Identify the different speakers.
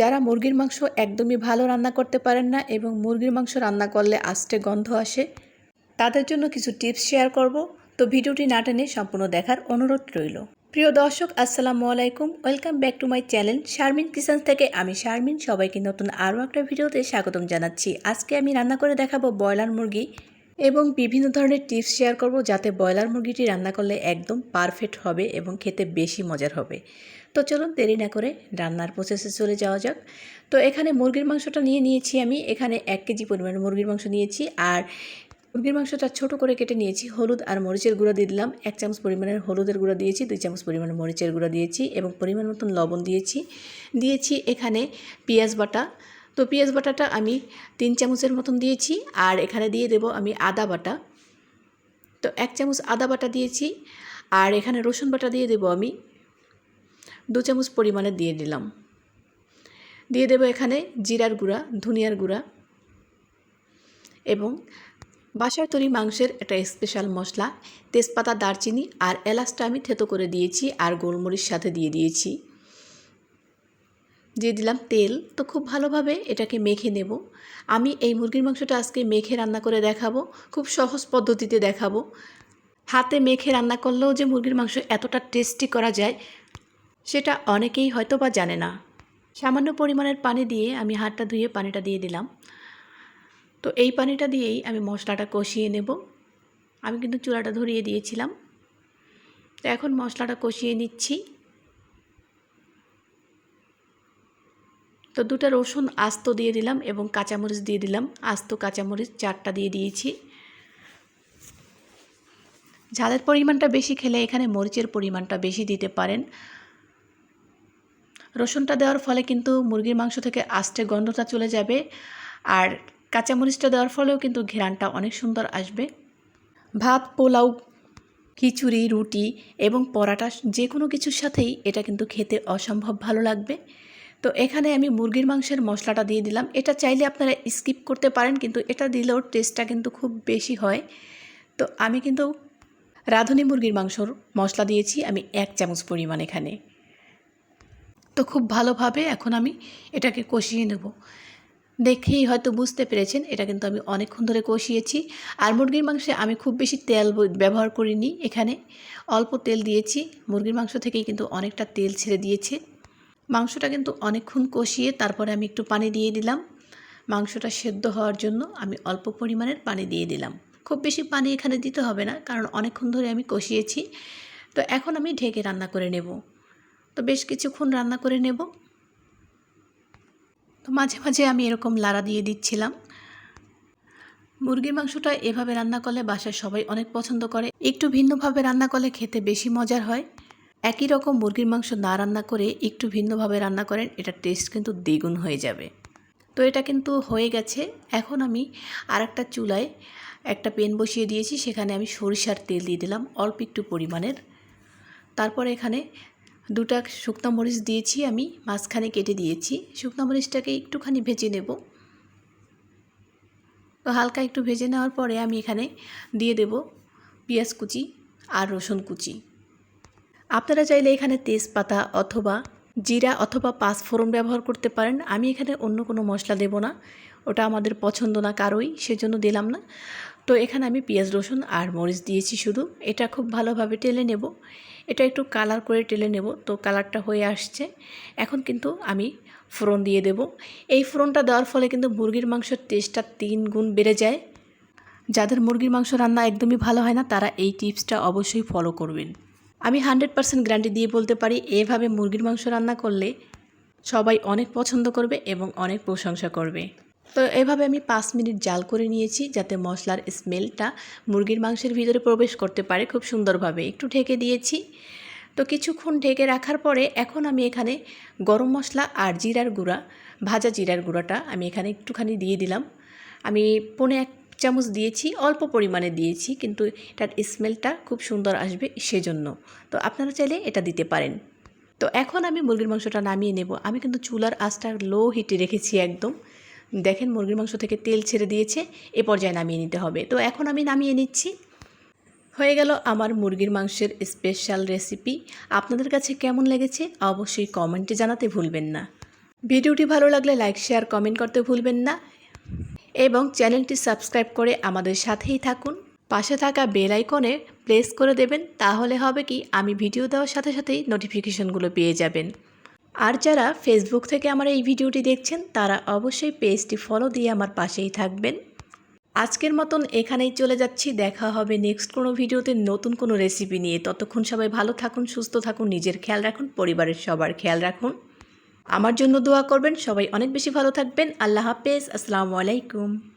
Speaker 1: যারা মুরগির মাংস একদমই ভালো রান্না করতে পারেন না এবং মুরগির মাংস রান্না করলে আস্তে গন্ধ আসে, তাদের জন্য কিছু টিপস শেয়ার করব। তো ভিডিওটি না টেনে সম্পূর্ণ দেখার অনুরোধ রইল। প্রিয় দর্শক, আসসালামু আলাইকুম। Welcome back to my channel Sharmin kitchen থেকে আমি শারমিন। সবাইকে নতুন আরও একটা ভিডিওতে স্বাগতম জানাচ্ছি। আজকে আমি রান্না করে দেখাবো ব্রয়লার মুরগি। এবং বিভিন্ন ধরনের টিপস শেয়ার করব যাতে ব্রয়লার মুরগিটি রান্না করলে একদম পারফেক্ট হবে এবং খেতে বেশি মজার হবে। তো চলুন দেরি না করে রান্নার প্রসেসে চলে যাওয়া যাক। তো এখানে মুরগির মাংসটা নিয়ে নিয়েছি আমি। এখানে এক কেজি পরিমাণ মুরগির মাংস নিয়েছি আর মুরগির মাংসটা ছোট করে কেটে নিয়েছি। হলুদ আর মরিচের গুঁড়া দিয়ে দিলাম। এক চামচ পরিমাণের হলুদের গুঁড়া দিয়েছি, দুই চামচ পরিমাণের মরিচের গুঁড়া দিয়েছি এবং পরিমাণ মতন লবণ দিয়েছি। দিয়েছি এখানে পেঁয়াজ বাটা তো পেঁয়াজ বাটাটা আমি তিন চামচের মতন দিয়েছি আর এখানে দিয়ে দেব আমি আদা বাটা। তো এক চামচ আদা বাটা দিয়েছি আর এখানে রসুন বাটা দিয়ে দেব আমি। দু চামচ পরিমাণে দিয়ে দিলাম। দিয়ে দেব এখানে জিরার গুঁড়া, ধনিয়ার গুঁড়া এবং বাসায় তৈরি মাংসের একটা স্পেশাল মশলা, তেজপাতা, দারচিনি আর এলাচটা আমি থেতো করে দিয়েছি আর গোলমরিচ সাথে দিয়ে দিয়েছি। দিয়ে দিলাম তেল। তো খুব ভালোভাবে এটাকে মেখে নেব। আমি এই মুরগির মাংসটা আজকে মেখে রান্না করে দেখাবো। খুব সহজ পদ্ধতিতে দেখাবো। হাতে মেখে রান্না করলেও যে মুরগির মাংস এতটা টেস্টি করা যায়, সেটা অনেকেই হয়তো বা জানে না। সামান্য পরিমাণের পানি দিয়ে আমি হাতটা ধুয়ে পানিটা দিয়ে দিলাম। তো এই পানিটা দিয়েই আমি মশলাটা কষিয়ে নেব। আমি কিন্তু চুলাটা ধরিয়ে দিয়েছিলাম। তো এখন মশলাটা কষিয়ে নিচ্ছি। তো দুটো রসুন আস্ত দিয়ে দিলাম এবং কাঁচামরিচ দিয়ে দিলাম। আস্ত কাঁচামরিচ চারটা দিয়ে দিয়েছি। ঝালের পরিমাণটা বেশি খেলে এখানে মরিচের পরিমাণটা বেশি দিতে পারেন। রসুনটা দেওয়ার ফলে কিন্তু মুরগির মাংস থেকে আস্তে গন্ধটা চলে যাবে আর কাঁচামরিচটা দেওয়ার ফলেও কিন্তু ঘেরানটা অনেক সুন্দর আসবে। ভাত, পোলাও, খিচুড়ি, রুটি এবং পরাটা যে কোনো কিছুর সাথেই এটা কিন্তু খেতে অসম্ভব ভালো লাগবে। তো এখানে আমি মুরগির মাংসের মশলাটা দিয়ে দিলাম। এটা চাইলে আপনারা স্কিপ করতে পারেন, কিন্তু এটা দিলেও টেস্টটা কিন্তু খুব বেশি হয়। তো আমি কিন্তু রাঁধুনি মুরগির মাংসর মশলা দিয়েছি, আমি এক চামচ পরিমাণ এখানে। তো খুব ভালোভাবে এখন আমি এটাকে কষিয়ে নেব। দেখেই হয়তো বুঝতে পেরেছেন, এটা কিন্তু আমি অনেকক্ষণ ধরে কষিয়েছি। আর মুরগির মাংসে আমি খুব বেশি তেল ব্যবহার করিনি এখানে। অল্প তেল দিয়েছি, মুরগির মাংস থেকেই কিন্তু অনেকটা তেল ছেড়ে দিয়েছে। মাংসটা কিন্তু অনেকক্ষণ কষিয়ে তারপরে আমি একটু পানি দিয়ে দিলাম। মাংসটা সেদ্ধ হওয়ার জন্য আমি অল্প পরিমাণের পানি দিয়ে দিলাম। খুব বেশি পানি এখানে দিতে হবে না, কারণ অনেকক্ষণ ধরে আমি কষিয়েছি। তো এখন আমি ঢেকে রান্না করে নেব। তো বেশ কিছুক্ষণ রান্না করে নেব। তো মাঝে মাঝে আমি এরকম লাড়া দিয়ে দিচ্ছিলাম। মুরগির মাংসটা এভাবে রান্না করলে বাসায় সবাই অনেক পছন্দ করে। একটু ভিন্নভাবে রান্না করলে খেতে বেশি মজার হয়। একই রকম মুরগির মাংস না রান্না করে একটু ভিন্নভাবে রান্না করেন এটা টেস্ট কিন্তু দ্বিগুণ হয়ে যাবে। তো এটা কিন্তু হয়ে গেছে। এখন আমি আর একটা চুলায় একটা পেন বসিয়ে দিয়েছি, সেখানে আমি সরিষার তেল দিয়ে দিলাম, অল্প একটু পরিমাণের। তারপর এখানে দুটা শুকনো মরিচ দিয়েছি আমি, মাঝখানে কেটে দিয়েছি। শুকনো মরিচটাকে একটুখানি ভেজে নেব। তো হালকা একটু ভেজে নেওয়ার পরে আমি এখানে দিয়ে দেব পেঁয়াজ কুচি আর রসুন কুচি। আপনারা চাইলে এখানে তেজপাতা অথবা জিরা অথবা পাঁচফোড়ন ব্যবহার করতে পারেন। আমি এখানে অন্য কোনো মশলা দেব না। ওটা আমাদের পছন্দ না কারোই, সেজন্য দিলাম না। তো এখানে আমি পেঁয়াজ, রসুন আর মরিচ দিয়েছি শুধু। এটা খুব ভালোভাবে টেলে নেব। এটা একটু কালার করে টেলে নেব। তো কালারটা হয়ে আসছে। এখন কিন্তু আমি ফোড়ন দিয়ে দেব। এই ফোড়নটা দেওয়ার ফলে কিন্তু মুরগির মাংসের টেস্টটা তিন গুণ বেড়ে যায়। যাদের মুরগির মাংস রান্না একদমই ভালো হয় না, তারা এই টিপসটা অবশ্যই ফলো করবেন। আমি হান্ড্রেড পার্সেন্ট গ্যারান্টি দিয়ে বলতে পারি, এভাবে মুরগির মাংস রান্না করলে সবাই অনেক পছন্দ করবে এবং অনেক প্রশংসা করবে। তো এভাবে আমি পাঁচ মিনিট জাল করে নিয়েছি যাতে মশলার স্মেলটা মুরগির মাংসের ভিতরে প্রবেশ করতে পারে খুব সুন্দরভাবে। একটু ঢেকে দিয়েছি। তো কিছুক্ষণ ঢেকে রাখার পরে এখন আমি এখানে গরম মশলা আর জিরার গুঁড়া, ভাজা জিরার গুঁড়াটা আমি এখানে একটুখানি দিয়ে দিলাম। আমি পনে এক চামচ দিয়েছি, অল্প পরিমাণে দিয়েছি, কিন্তু এটার স্মেলটা খুব সুন্দর আসবে সেজন্য। তো আপনারা চাইলে এটা দিতে পারেন। তো এখন আমি মুরগির মাংসটা নামিয়ে নেব। আমি কিন্তু চুলার আঁচটা লো হিটে রেখেছি একদম। দেখেন মুরগির মাংস থেকে তেল ছেড়ে দিয়েছে, এ পর্যায়ে নামিয়ে নিতে হবে। তো এখন আমি নামিয়ে নিচ্ছি। হয়ে গেল আমার মুরগির মাংসের স্পেশাল রেসিপি আপনাদের কাছে কেমন লেগেছে অবশ্যই কমেন্টে জানাতে ভুলবেন না। ভিডিওটি ভালো লাগলে লাইক শেয়ার কমেন্ট করতে ভুলবেন না। এবং চ্যানেলটি সাবস্ক্রাইব করে আমাদের সাথেই থাকুন। পাশে থাকা বেল আইকনে প্রেস করে দেবেন, তাহলে হবে কি, আমি ভিডিও দেওয়ার সাথে সাথেই নোটিফিকেশনগুলো পেয়ে যাবেন। আর যারা ফেসবুক থেকে আমার এই ভিডিওটি দেখছেন, তারা অবশ্যই পেজটি ফলো দিয়ে আমার পাশেই থাকবেন। আজকের মতন এখানেই চলে যাচ্ছি, দেখা হবে নেক্সট কোনো ভিডিওতে নতুন কোনো রেসিপি নিয়ে। ততক্ষণ সবাই ভালো থাকুন, সুস্থ থাকুন, নিজের খেয়াল রাখুন, পরিবারের সবার খেয়াল রাখুন। আমার জন্য দোয়া করবেন। সবাই অনেক বেশি ভালো থাকবেন। আল্লাহ হাফেজ। আসসালামু আলাইকুম।